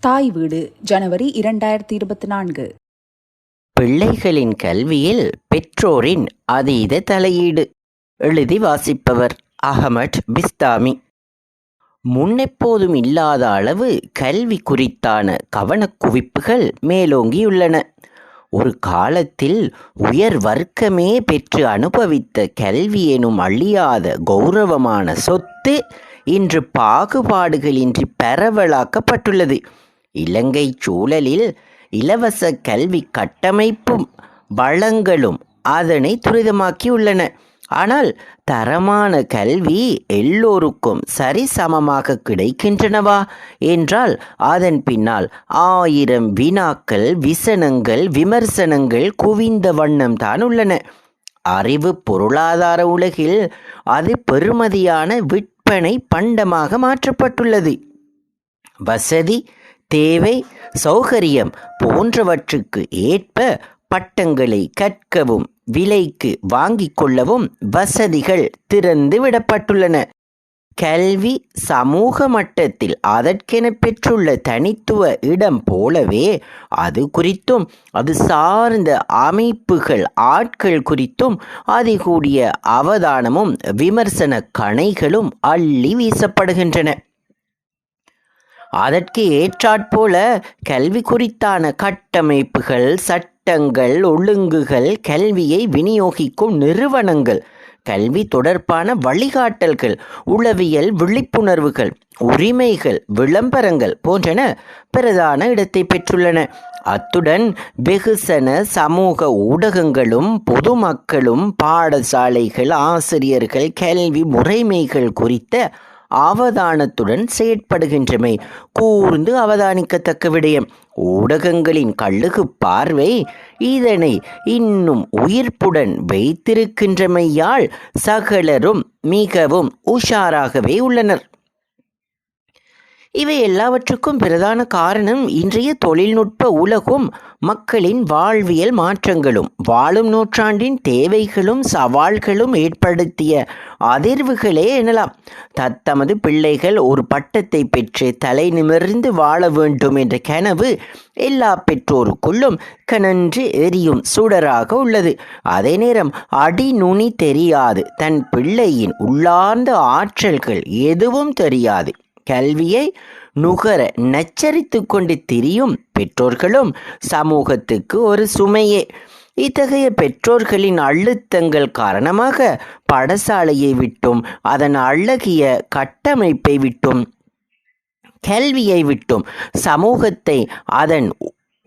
தாய் வீடு ஜனவரி இரண்டாயிரத்தி இருபத்தி நான்கு. பிள்ளைகளின் கல்வியில் பெற்றோரின் அதீத தலையீடு எழுதி வாசிப்பவர் அகமட் பிஸ்தாமி. முன்னெப்போதும் இல்லாத அளவு கல்வி குறித்தான கவனக்குவிப்புகள் மேலோங்கியுள்ளன. ஒரு காலத்தில் உயர் வர்க்கமே பெற்று அனுபவித்த கல்வி எனும் அழியாத கௌரவமான சொத்து இன்று பாகுபாடுகளின்றி பரவலாக்கப்பட்டுள்ளது. இலங்கை சூழலில் இலவச கல்வி கட்டமைப்பும் வளங்களும் அதனை துரிதமாக்கியுள்ளன. ஆனால் தரமான கல்வி எல்லோருக்கும் சரிசமமாக கிடைக்கின்றனவா என்றால் அதன் பின்னால் ஆயிரம் வினாக்கள் விசனங்கள் விமர்சனங்கள் குவிந்த வண்ணம் தான் உள்ளன. அறிவு பொருளாதார உலகில் அது பெறுமதியான விற்பனை பண்டமாக மாற்றப்பட்டுள்ளது. வசதி தேவை சௌகரியம் போன்றவற்றுக்கு ஏற்ப பட்டங்களை கற்கவும் விலைக்கு வாங்கிக் கொள்ளவும் வசதிகள் திறந்து விடப்பட்டுள்ளன. கல்வி சமூக மட்டத்தில் அதற்கென பெற்றுள்ள தனித்துவ இடம் போலவே அது குறித்தும் அது சார்ந்த அமைப்புகள் ஆட்கள் குறித்தும் அதிகூடிய அவதானமும் விமர்சன கணைகளும் அள்ளி வீசப்படுகின்றன. அதற்கு ஏற்றாற்போல கல்வி குறித்தான கட்டமைப்புகள் சட்டங்கள் ஒழுங்குகள் கல்வியை விநியோகிக்கும் நிறுவனங்கள் கல்வி தொடர்பான வழிகாட்டல்கள் உளவியல் விழிப்புணர்வுகள் உரிமைகள் விளம்பரங்கள் போன்றன பிரதான இடத்தை பெற்றுள்ளன. அத்துடன் வெகுசன சமூக ஊடகங்களும் பொதுமக்களும் பாடசாலைகள் ஆசிரியர்கள் கல்வி முறைமைகள் குறித்த அவதானத்துடன் செயற்படுகின்றமை. கூர்ந்து அவதானிக்கத்தக்க விடயம். ஊடகங்களின் கழுகு பார்வை இதனை இன்னும் உயிர்ப்புடன் வைத்திருக்கின்றமையால் சகலரும் மிகவும் உஷாராகவே உள்ளனர். இவை எல்லாவற்றுக்கும் பிரதான காரணம் இன்றைய தொழில்நுட்ப உலகும் மக்களின் வாழ்வியல் மாற்றங்களும். வாழும் நூற்றாண்டின் தேவைகளும் சவால்களும் ஏற்படுத்திய அதிர்வுகளே எனலாம். தத்தமது பிள்ளைகள் ஒரு பட்டத்தை பெற்று தலை நிமிர்ந்து வாழ வேண்டும் என்ற கனவு எல்லா பெற்றோருக்குள்ளும் கனன்று எரியும் சுடராக உள்ளது. அதே நேரம் அடி நுனி தெரியாது. தன் பிள்ளையின் உள்ளார்ந்த ஆற்றல்கள் எதுவும் தெரியாது. கல்வியை நுகர நச்சரித்து கொண்டு திரியும் பெற்றோர்களும் சமூகத்துக்கு ஒரு சுமையே. இத்தகைய பெற்றோர்களின் அழுத்தங்கள் காரணமாக படசாலையை விட்டும் அதன் அழகிய கட்டமைப்பை விட்டும் கல்வியை விட்டும் சமூகத்தை அதன்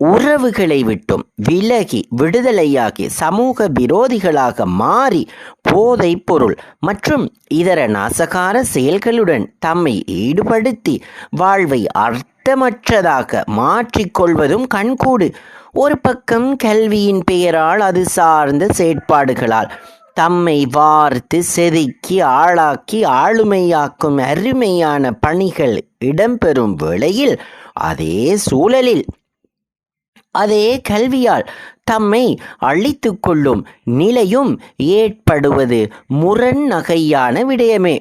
உறவுகளை விட்டும் விலகி விடுதலையாகி சமூக விரோதிகளாக மாறி போதை பொருள் மற்றும் இதர நாசகார செயல்களுடன் தம்மை ஈடுபடுத்தி வாழ்வை அர்த்தமற்றதாக மாற்றிக்கொள்வதும் கண்கூடு. ஒரு பக்கம் கல்வியின் பெயரால் அது சார்ந்த செயற்பாடுகளால் தம்மை வார்த்து செதுக்கி ஆளாக்கி ஆளுமையாக்கும் அருமையான பணிகள் இடம்பெறும் வேளையில் அதே சூழலில் அதே கல்வியால் தம்மை அழித்து கொள்ளும் நிலையும் ஏற்படுவது முரண் நகையான விடயமே.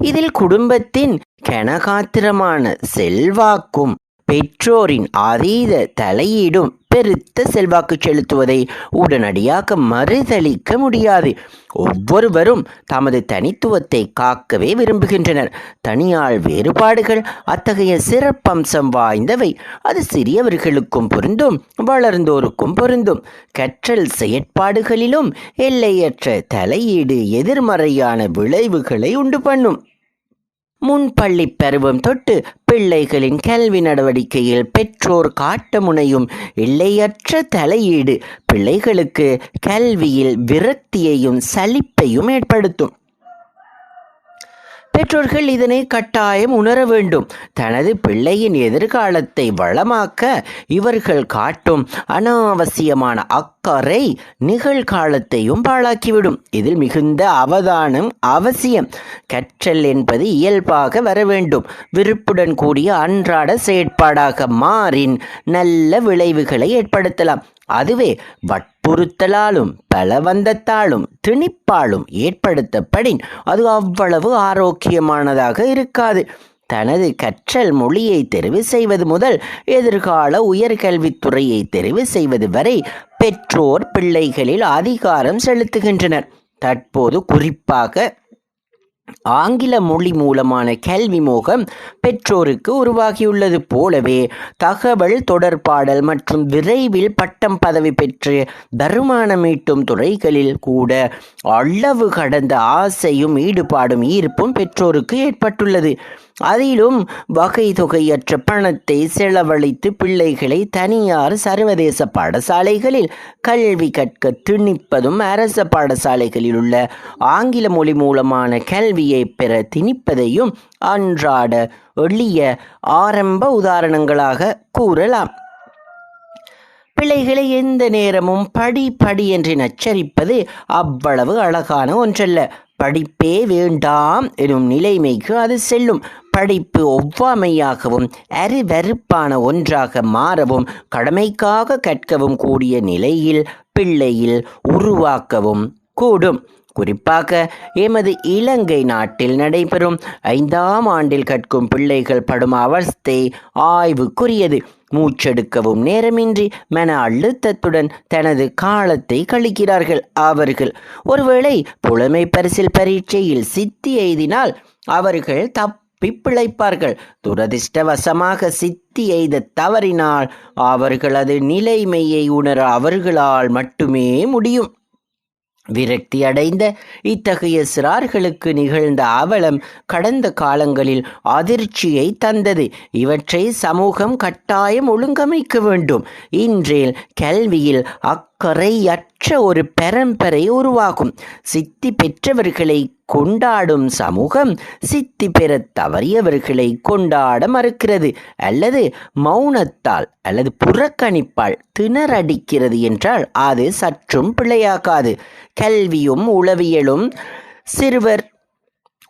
இதில் குடும்பத்தின் கனகாத்திரமான செல்வாக்கும் பெற்றோரின் அதீத தலையீடும் பெருத்த செல்வாக்கு செலுத்துவதை உடனடியாக மறுதளிக்க முடியாது. ஒவ்வொருவரும் தமது தனித்துவத்தை காக்கவே விரும்புகின்றனர். தனியாள் வேறுபாடுகள் அத்தகைய சிறப்பம்சம் வாய்ந்தவை. அது சிறியவர்களுக்கும் பொருந்தும் வளர்ந்தோருக்கும் பொருந்தும். கற்றல் செயற்பாடுகளிலும் எல்லையற்ற தலையீடு எதிர்மறையான விளைவுகளை உண்டு பண்ணும். முன்பள்ளி பருவம் தொட்டு பிள்ளைகளின் கல்வி நடவடிக்கையில் பெற்றோர் காட்ட முனையும் எல்லையற்ற தலையீடு பிள்ளைகளுக்கு கல்வியில் விரக்தியையும் சலிப்பையும் ஏற்படுத்தும். பெற்றோர்கள் இதனை கட்டாயம் உணர வேண்டும். தனது பிள்ளையின் எதிர்காலத்தை வளமாக்க இவர்கள் காட்டும் அனாவசியமான அக்கறை நிகழ்காலத்தையும் பாழாக்கிவிடும். இதில் மிகுந்த அவதானம் அவசியம். கற்றல் என்பது இயல்பாக வர வேண்டும். விருப்புடன் கூடிய அன்றாட செயற்பாடாக மாறின் நல்ல விளைவுகளை ஏற்படுத்தலாம். அதுவே வட்ட பொருத்தலாலும் பலவந்தத்தாலும் திணிப்பாலும் ஏற்படுத்தப்படின் அது அவ்வளவு ஆரோக்கியமானதாக இருக்காது. தனது கற்றல் மொழியை தெரிவு செய்வது முதல் எதிர்கால உயர்கல்வித்துறையை தெரிவு செய்வது வரை பெற்றோர் பிள்ளைகளில் அதிகாரம் செலுத்துகின்றனர். தற்போது குறிப்பாக ஆங்கில மொழி மூலமான கல்வி மோகம் பெற்றோருக்கு உருவாகியுள்ளது போலவே தகவல் தொடர்பாடல் மற்றும் விரைவில் பட்டம் பதவி பெற்று வருமானம் ஈட்டும் துறைகளில் கூட அளவு கடந்த ஆசையும் ஈடுபாடும் ஈர்ப்பும் பெற்றோருக்கு ஏற்பட்டுள்ளது. அதிலும் வகை தொகையற்ற பணத்தை செலவழித்து பிள்ளைகளை தனியார் சர்வதேச பாடசாலைகளில் கல்வி கற்க திணிப்பதும் அரச பாடசாலைகளில் உள்ள ஆங்கில மொழி மூலமான கல்வியை பெற திணிப்பதையும் அன்றாட எளிய ஆரம்ப உதாரணங்களாக கூறலாம். பிள்ளைகளை எந்த நேரமும் படி படி என்று நச்சரிப்பது அவ்வளவு அழகான ஒன்றல்ல. படிப்பே வேண்டாம் எனும் நிலைமைக்கு அது செல்லும். படிப்பு ஒவ்வாமையாகவும் அருவருப்பான ஒன்றாக மாறவும் கடமைக்காக கற்கவும் கூடிய நிலையில் பிள்ளையில் உருவாக்கவும் கூடும். குறிப்பாக எமது இலங்கை நாட்டில் நடைபெறும் ஐந்தாம் ஆண்டில் கற்கும் பிள்ளைகள் படும் அவஸ்தை ஆய்வுக்குரியது. மூச்செடுக்கவும் நேரமின்றி மன அழுத்தத்துடன் தனது காலத்தை கழிக்கிறார்கள். அவர்கள் ஒருவேளை புலமை பரிசில் பரீட்சையில் சித்தி எய்தினால் அவர்கள் தப்பி பிழைப்பார்கள். துரதிர்ஷ்டவசமாக சித்தி எய்த தவறினால் அவர்களது நிலைமையை உணர அவர்களால் மட்டுமே முடியும். விரக்தி அடைந்த இத்தகைய சிறார்களுக்கு நிகழ்ந்த அவலம் கடந்த காலங்களில் அதிர்ச்சியை தந்தது. இவற்றை சமூகம் கட்டாயம் ஒழுங்கமைக்க வேண்டும். இன்றேல் கல்வியில் அக் அக்கறையற்ற ஒரு பரம்பரை உருவாகும். சித்தி பெற்றவர்களை கொண்டாடும் சமூகம் சித்தி பெற தவறியவர்களை கொண்டாட மறுக்கிறது. அல்லது மௌனத்தால் அல்லது புறக்கணிப்பால் திணறடிக்கிறது என்றால் அது சற்றும் பிழையாகாது. கல்வியும் உளவியலும் சிறுவர்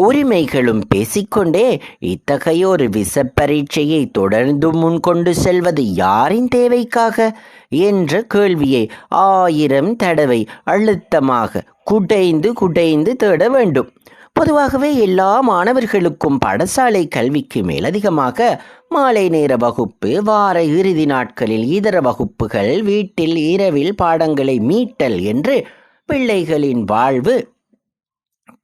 உரிமைகளும் பேசிக்கொண்டே இத்தகைய ஒரு விச பரீட்சையை தொடர்ந்து முன்கொண்டு செல்வது யாரின் தேவைக்காக? என்ற கேள்வியை ஆயிரம் தடவை அழுத்தமாக குடைந்து குடைந்து தேட வேண்டும். பொதுவாகவே எல்லா மாணவர்களுக்கும் பாடசாலை கல்விக்கு மேலதிகமாக மாலை நேர வகுப்பு வார இறுதி நாட்களில் இதர வகுப்புகள் வீட்டில் இரவில் பாடங்களை மீட்டல் என்று பிள்ளைகளின் வாழ்வு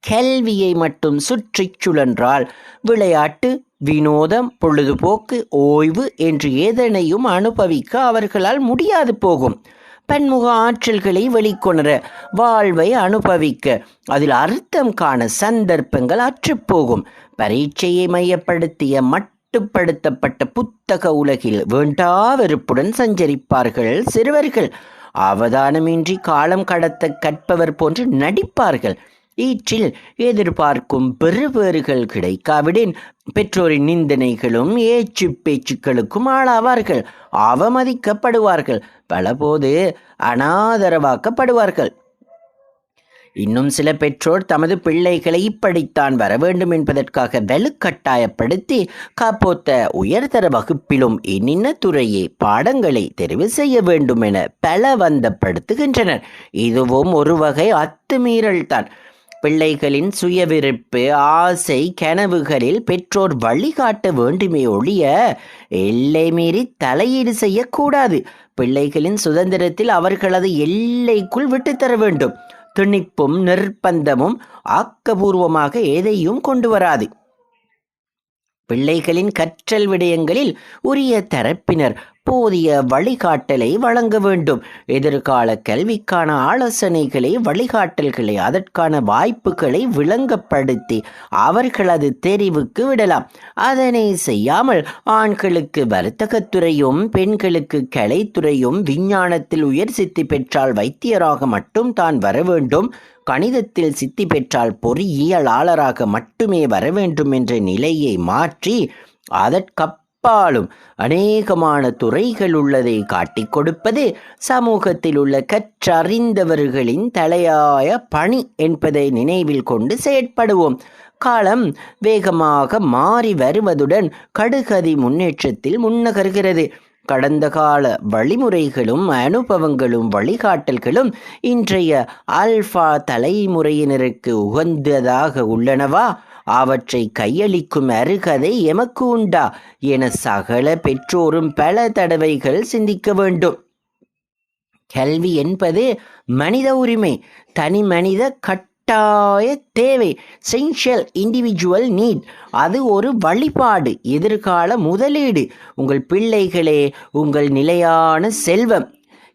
கல்வியை மட்டும் சுற்றி சுழன்றால் விளையாட்டு வினோதம் பொழுதுபோக்கு ஓய்வு என்று ஏதனையும் அனுபவிக்க அவர்களால் முடியாது போகும். பன்முக ஆற்றல்களை வெளிக்கொணர வாழ்வை அனுபவிக்க அதில் அர்த்தம் காண சந்தர்ப்பங்கள் அற்றுப்போகும் பரீட்சையை மையப்படுத்திய மட்டுப்படுத்தப்பட்ட புத்தக உலகில் வேண்டா வெறுப்புடன் சஞ்சரிப்பார்கள் சிறுவர்கள். அவதானமின்றி காலம் கடத்த கற்பவர் போன்று நடிப்பார்கள். ஈற்றில் எதிர்பார்க்கும் பெறுபேறுகள் கிடைக்காவிடின். பெற்றோரின் நிந்தனைகளும் ஏச்சு பேச்சுக்களுக்கும் ஆளாவார்கள். அவமதிக்கப்படுவார்கள். பலபோது அனாதரவாக்கப்படுவார்கள். இன்னும் சில பெற்றோர் தமது பிள்ளைகளை இப்படித்தான் வர வேண்டும் என்பதற்காக வலுக்கட்டாயப்படுத்தி காப்போத்த உயர்தர வகுப்பிலும் இன்னின்ன துறையே பாடங்களை தெரிவு செய்ய வேண்டும் என பலவந்தப்படுத்துகின்றனர். இதுவும் ஒரு வகை அத்துமீறல்தான். பிள்ளைகளின் சுயவிருப்பு ஆசை கனவுகளில் பெற்றோர் வழிகாட்ட வேண்டுமே ஒழிய எல்லை மீறி தலையீடு செய்யக்கூடாது. பிள்ளைகளின் சுதந்திரத்தில் அவர்களது எல்லைக்குள் விட்டுத்தர வேண்டும். திணிப்பும் நிர்பந்தமும் ஆக்கபூர்வமாக எதையும் கொண்டு வராது. பிள்ளைகளின் கற்றல் விடயங்களில் உரிய தரப்பினர் போதிய வழிகாட்டலை வழங்க வேண்டும். எதிர்கால கல்விக்கான ஆலோசனைகளை வழிகாட்டல்களை அதற்கான வாய்ப்புகளை விளங்கப்படுத்தி அவர்களது தெரிவுக்கு விடலாம். அதனை செய்யாமல் ஆண்களுக்கு வர்த்தகத்துறையும் பெண்களுக்கு கலைத்துறையும் விஞ்ஞானத்தில் உயர் சித்தி பெற்றால் வைத்தியராக மட்டும் தான் வர வேண்டும். கணிதத்தில் சித்தி பெற்றால் பொறியியலாளராக மட்டுமே வர வேண்டும் என்ற நிலையை மாற்றி அதற்கப்பாலும் அநேகமான துறைகள் உள்ளதை காட்டிக் கொடுப்பது சமூகத்தில் உள்ள கற்றறிந்தவர்களின் தலையாய பணி என்பதை நினைவில் கொண்டு செயற்படுவோம். காலம் வேகமாக மாறி வருவதுடன் கடுகதி முன்னேற்றத்தில் முன்னகர்கிறது. கடந்த கால வழிமுறைகளும் அனுபவங்களும் வழிகாட்டல்களும் இன்றைய ஆல்ஃபா தலைமுறையினருக்கு உகந்ததாக உள்ளனவா? அவற்றை கையளிக்கும் அருகதை எமக்கு உண்டா? என சகல பெற்றோரும் பல தடவைகள் சிந்திக்க வேண்டும். கல்வி என்பது மனித உரிமை. தனி மனித கட்டாய தேவை. சென்ஷியல் இண்டிவிஜுவல் நீட் அது ஒரு வழிபாடு எதிர்கால முதலீடு. உங்கள் பிள்ளைகளே உங்கள் நிலையான செல்வம்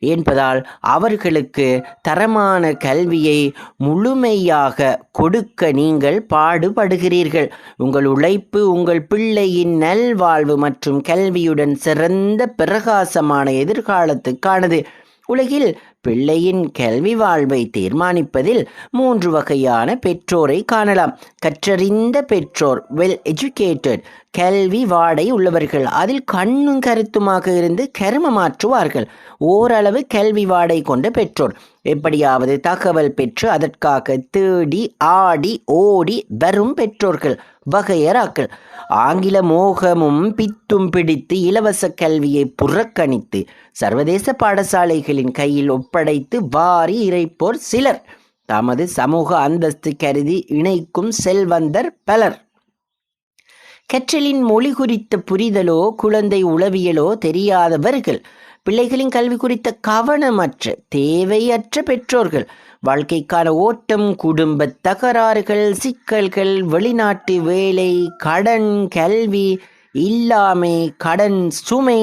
என்பதால் அவர்களுக்கு தரமான கல்வியை முழுமையாக கொடுக்க நீங்கள் பாடுபடுகிறீர்கள். உங்கள் உழைப்பு உங்கள் பிள்ளையின் நல்வாழ்வு மற்றும் கல்வியுடன் சிறந்த பிரகாசமான எதிர்காலத்துக்கானது. உலகில் பிள்ளையின் கல்வி வாழ்வை தீர்மானிப்பதில் மூன்று வகையான பெற்றோரை காணலாம். கற்றறிந்த பெற்றோர் வெல் எஜுகேட்டட் கல்வி வாடை உள்ளவர்கள். அதில் கண்ணும் கருத்துமாக இருந்து கருமமாற்றுவார்கள் ஓரளவு கல்வி வாடை கொண்ட பெற்றோர். எப்படியாவது தகவல் பெற்று அதற்காக தேடி ஆடி ஓடி வரும் பெற்றோர்கள் வகையராக்கள். ஆங்கில மோகமும் பித்தும் பிடித்து இலவச கல்வியை புறக்கணித்து சர்வதேச பாடசாலைகளின் கையில் ஒப்படைத்து வாரி இறைப்போர் சிலர். தமது சமூக அந்தஸ்து கருதி இணைக்கும் செல்வந்தர் பலர். கற்றலின் மொழி குறித்த புரிதலோ குழந்தை உளவியலோ தெரியாதவர்கள் பிள்ளைகளின் கல்வி குறித்த கவனமற்ற தேவையற்ற பெற்றோர்கள் வாழ்க்கைக்கான ஓட்டம் குடும்ப தகராறுகள் சிக்கல்கள் வெளிநாட்டு வேலை கடன் கல்வி இல்லாமை கடன் சுமை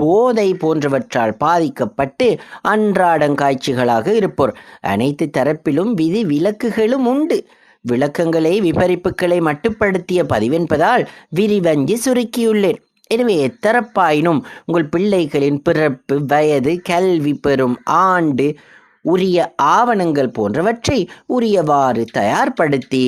போதை போன்றவற்றால் பாதிக்கப்பட்டு அன்றாடங்காட்சிகளாக இருப்போர். அனைத்து தரப்பிலும் விதி விலக்குகளும் உண்டு. விளக்கங்களை விபரிப்புகளை மட்டுப்படுத்திய பதிவென்பதால் விரிவஞ்சி சுருக்கியுள்ளேன். எனவே எத்தரப்பாயினும் உங்கள் பிள்ளைகளின் பிறப்பு வயது கல்வி பெறும் ஆண்டு உரிய ஆவணங்கள் போன்றவற்றை உரியவாறு தயார்படுத்தி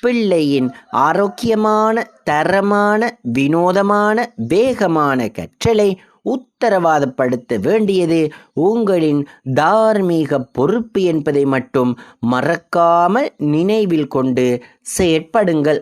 பிள்ளையின் ஆரோக்கியமான தரமான வினோதமான வேகமான கற்றலை உத்தரவாதப்படுத்த வேண்டியது உங்களின் தார்மீக பொறுப்பு என்பதை மட்டும் மறக்காமல் நினைவில் கொண்டு செயற்படுங்கள்.